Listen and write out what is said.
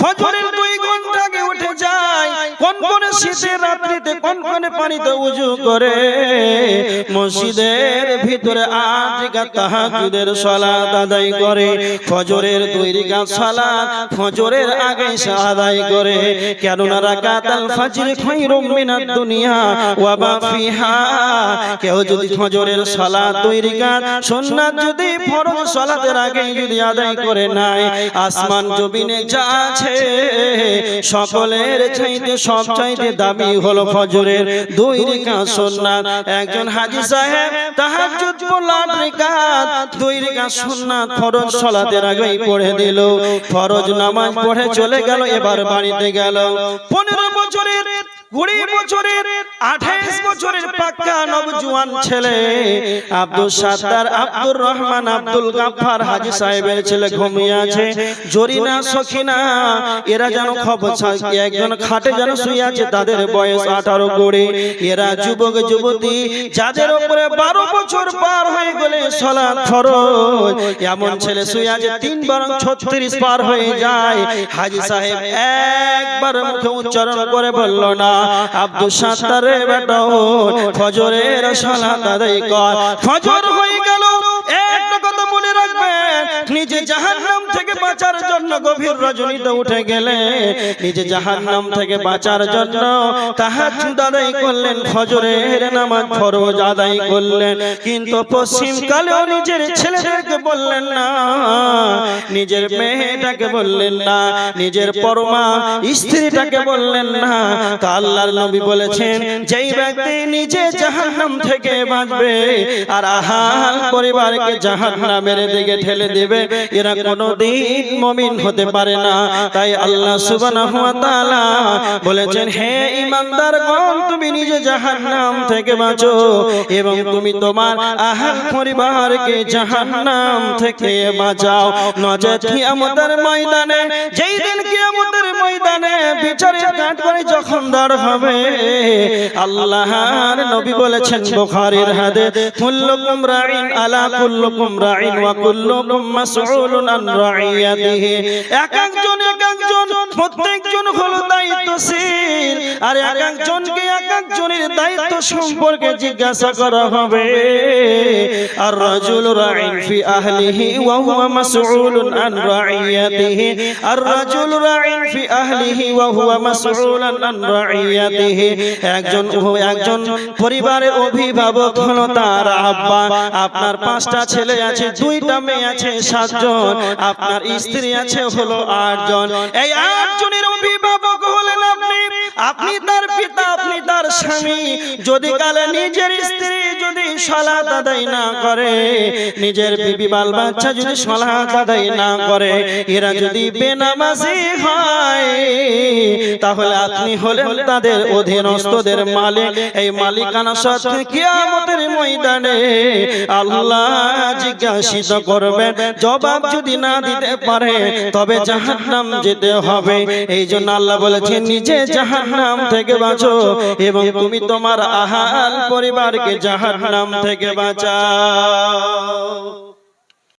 ফজরের দুই ঘণ্টা আগে উঠে যায়, কোন কোন শীতের রাত্রিতে কোন কোন পানিতে উজু করে। মসজিদের ভিতরে আট রিকাত তাহাজ্জুদের সালাত আদায় করে, ফজরের দুই রিকাত সালাত ফজরের আগে আদায় করে। কেননা রাকাতাল ফাজর খায়রুম মিনাদ দুনিয়া, ওয়া মা ফিহা। কেউ যদি ফজরের সালাত দুই রিকাত সুন্নাত যদি ফরজ সালাতের আগে যদি আদায় করে নাই আসমান জমিনে যা আছে, সকলের চাইতে সব চাইতে দামি হলো ফজরের দুই রিকাত সুন্নাত। একজন হাজী সাহেব, তাহাজ্জুদ পড়লাম রিকাত, দুই রিকাত সুন্নাত ফরজ সালাতের আগেই পড়ে দিল। ফরজ নামাজ পড়ে চলে গেল, এবার বাড়িতে গেল। পনেরো বছরের কুড়ি বছরের আঠাইশ বছরের পাক্কা নবজুয়ান ছেলে আব্দুল সাত্তার আব্দুর রহমান আব্দুল গাফফার হাজি সাহেবের ছেলে ঘুমিয়ে আছে। জরিনা সখিনা এরা যেন খবর একজন খাটে যেন শুয়ে আছে তাদের বয়স আঠারো করে এরা যুবক যুবতী যাদের উপরে বারো বছর পার হয়ে গেলে সলাৎ ফরজ। এমন ছেলে শুয়ে আছে তিন বরং ছত্রিশ পার হয়ে যায়। হাজি সাহেব একবার মুখে উচ্চারণ করে বলল, না, আব্দুল সাত্তারে বেটা ফজরের সালাত আদায় কর। ফজর হয়ে গেল একটা কথা মনে রাখবেন, নিজে জাহান্নাম বাঁচার জন্য গভীর রজনীতে উঠে গেলে নিজে জাহান্নাম থেকে বাঁচার জন্য তাহাজ্জুদ আদায় করলেন, ফজরের নামাজ ফরজ আদায় করলেন। কিন্তু পশ্চিম কালেও নিজের ছেলেদেরকে বললেন না, নিজের মেয়েটাকে বললেন না, নিজের পরমা স্ত্রীটাকে বললেন না। তা আল্লাহর নবী বলেছেন, যেই ব্যক্তি নিজে জাহান্নাম থেকে বাঁচবে আর আহাল পরিবারকে জাহান্নামের দিকে ঠেলে দেবে, এরা কোনোদিন মুমিন হতে পারে না। তাই আল্লাহ তাআলা বলেছেন হে ঈমানদারগণ তুমি নিজে জাহান্নাম থেকে বাঁচো এবং তুমি তোমার আহাল পরিবারকে জাহান্নাম থেকে বাঁচাও। নজর কিয়ামতের ময়দানে, যেই দিন কিয়ামতের ময়দানে বিচারের কাঠ করে যখন দাঁড় হবে আল্লাহর নবী বলেছেন বুখারীর হাদিস, কুল্লুকুম রাইন আলা কুল্লুকুম রাইন ওয়া কুল্লুকুম মাসউলুন আন রাইয়াতিহি। এক একজন এক একজন, প্রত্যেকজন হলো দায়িত্বশীল। আর এক একজনকে এক একজনের দায়িত্ব সম্পর্কে জিজ্ঞাসা করা হবে। আর রাজুল রাইন ফি আহলিহি ওয়া হুয়া মাসউলুন আন রাইয়াতিহি। আর রাজুল রাইন ফি আহলিহি ওয়া হুয়া মাসউলুন আন রাইয়াতিহি। একজন একজন পরিবারের অভিভাবক হলো তার আব্বা। আপনার পাঁচটা ছেলে আছে, দুইটা মেয়ে আছে, সাতজন। আপনার স্ত্রী আছে, হলো আটজন। এই আটজনের অভিভাবক স্বামী যদি কাল নিজের স্ত্রী যদি সালাত আদায় না করে, নিজের বিবি বাল বাচ্চা যদি সালাত আদায় না করে, এরা যদি বেনামাজি হয়, তাহলে আপনি হলেন তাদের অধীনস্থদের মালিক। এই মালিকানা সাথে কিয়ামতের ময়দানে আল্লাহ জিজ্ঞাসিত করবেন, জবাব যদি না দিতে পারে, তবে জাহান্নাম যেতে হবে। এই জন্য আল্লাহ বলেছেন নিজে জাহান্নাম থেকে বাঁচো এবং তুমি তোমার আহাল পরিবারকে জাহান্নাম থেকে বাঁচাও।